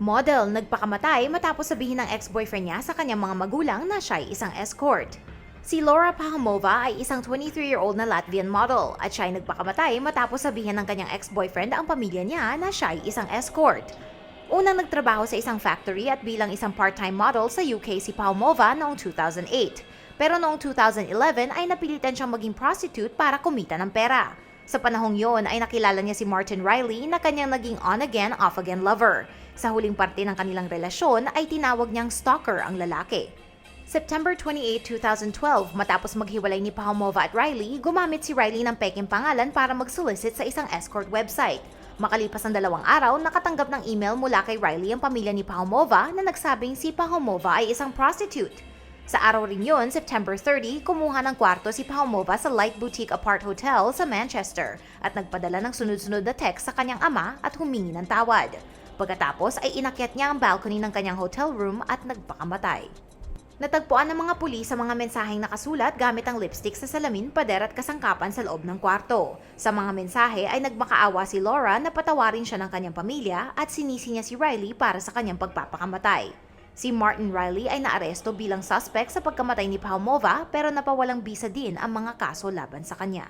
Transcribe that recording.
Model nagpakamatay matapos sabihin ng ex-boyfriend niya sa kanyang mga magulang na siya ay isang escort. Si Laura Pahomova ay isang 23-year-old na Latvian model at siya ay nagpakamatay matapos sabihin ng kanyang ex-boyfriend ang pamilya niya na siya ay isang escort. Unang nagtrabaho sa isang factory at bilang isang part-time model sa UK si Pahomova noong 2008. Pero noong 2011 ay napilitan siyang maging prostitute para kumita ng pera. Sa panahong yon ay nakilala niya si Martin Riley na kanyang naging on-again, off-again lover. Sa huling parte ng kanilang relasyon ay tinawag niyang stalker ang lalaki. September 28, 2012, matapos maghiwalay ni Pahomova at Riley, gumamit si Riley ng peking pangalan para mag-solicit sa isang escort website. Makalipas ang dalawang araw, nakatanggap ng email mula kay Riley ang pamilya ni Pahomova na nagsabing si Pahomova ay isang prostitute. Sa araw rin yun, September 30, kumuha ng kwarto si Pahomova sa Light Boutique Apart Hotel sa Manchester at nagpadala ng sunod-sunod na text sa kanyang ama at humingi ng tawad. Pagkatapos ay inakyat niya ang balcony ng kanyang hotel room at nagpakamatay. Natagpuan ng mga pulis sa mga mensaheng nakasulat gamit ang lipstick sa salamin, pader at kasangkapan sa loob ng kwarto. Sa mga mensahe ay nagmakaawa si Laura na patawarin siya ng kanyang pamilya at sinisi niya si Riley para sa kanyang pagpapakamatay. Si Martin Riley ay naaresto bilang suspect sa pagkamatay ni Pahomova pero napawalang bisa din ang mga kaso laban sa kanya.